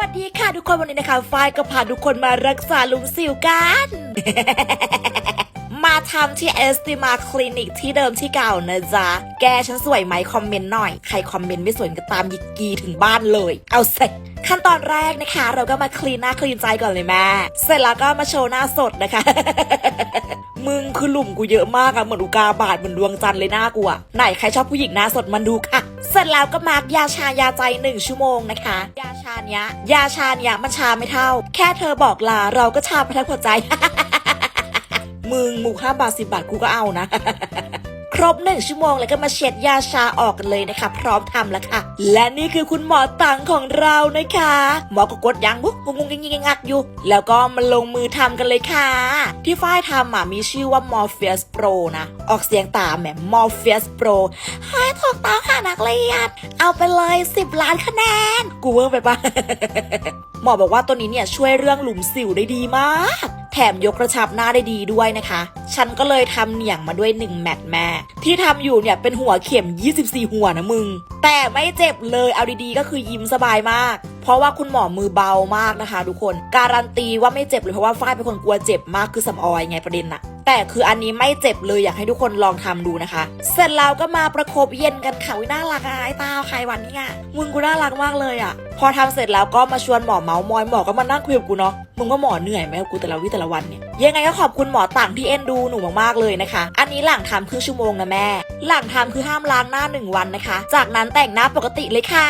วัสดีค่ะทุกคนวันนี้นะคะฝ้ายก็พาทุกคนมารักษาลุมสิวกัน มาทำที่เอสติมาคลินิกที่เดิมที่เก่านะจ๊ะ แกฉันสวยไหมคอมเมนต์หน่อย ใครคอมเมนต์ไม่สวยก็ตามยิกกีถึงบ้านเลย เอาเสร็จขั้นตอนแรกนะคะ เราก็มาคลีนหน้าคลีนใจก่อนเลยแม่ เสร็จแล้วก็มาโชว์หน้าสดนะคะ มึงคือหลุมกูเยอะมากอะเหมือนอุกาบาตเหมือนดวงจันทร์เลยหน้ากูอะไหนใครชอบผู้หญิงหน้าสดมันดูค่ะ เสร็จแล้วก็มาร์กยาชายาใจหนึ่งชั่วโมงนะคะ ยาชาเนี้ยยาชาเนี้ยมันชาไม่เท่า แค่เธอบอกลาเราก็ชาไปทั้งหัวใจ มึงหมูห้าบาทสิบาทกูก็เอานะ ครบหนึ่งชั่วโมงแล้วก็มาเช็ดยาชาออกกันเลยนะคะ พร้อมทำแล้วค่ะ และนี่คือคุณหมอตังของเรานะคะ หมอก็กดยังบุ๊กงงงงงักอยู่ แล้วก็มาลงมือทำกันเลยค่ะ ที่ฝ้ายทำอะมีชื่อว่า Morpheus Pro นะ ออกเสียงตามแหม Morpheus Pro ให้ถูกต้องค่ะนักเรียน เอาไปเลย 10 ล้านคะแนน กูเวอร์ไปปะหมอบอกว่าตัวนี้เนี่ยช่วยเรื่องหลุมสิวได้ดีมาก แถมยกกระชับหน้าได้ดีด้วยนะคะ ฉันก็เลยทำเหนี่ยงมาด้วย 1 แมตช์แม่ ที่ทำอยู่เนี่ยเป็นหัวเข็ม 24 หัวนะมึง แต่ไม่เจ็บเลยเอาดีๆ ก็คือยิ้มสบายมาก เพราะว่าคุณหมอมือเบามากนะคะ ทุกคน การันตีว่าไม่เจ็บเลยเพราะว่าฝ้ายเป็นคนกลัวเจ็บมากคือสำออยไงประเด็นน่ะ แต่คืออันนี้ไม่เจ็บเลยอยากให้ทุกคนลองทำดูนะคะ เสร็จแล้วก็มาประคบเย็นกันค่ะวิน่ารักอะไอ้ตาใครวันนี้อะมึงกูน่ารักมากเลยอะพอทำเสร็จแล้วก็มาชวนหมอเมาส์มอยหมอก็มานั่งคุยกับกูเนาะมึงว่าหมอเหนื่อยไหมกูแต่ละวิแต่ละวันเนี่ยยังไงก็ขอบคุณหมอต่างที่เอ็นดูหนูมากๆเลยนะคะ อันนี้หลังทำครึ่งชั่วโมงนะแม่ หลังทำคือห้ามล้างหน้าหนึ่งวันนะคะ จากนั้นแต่งหน้าปกติเลยค่ะ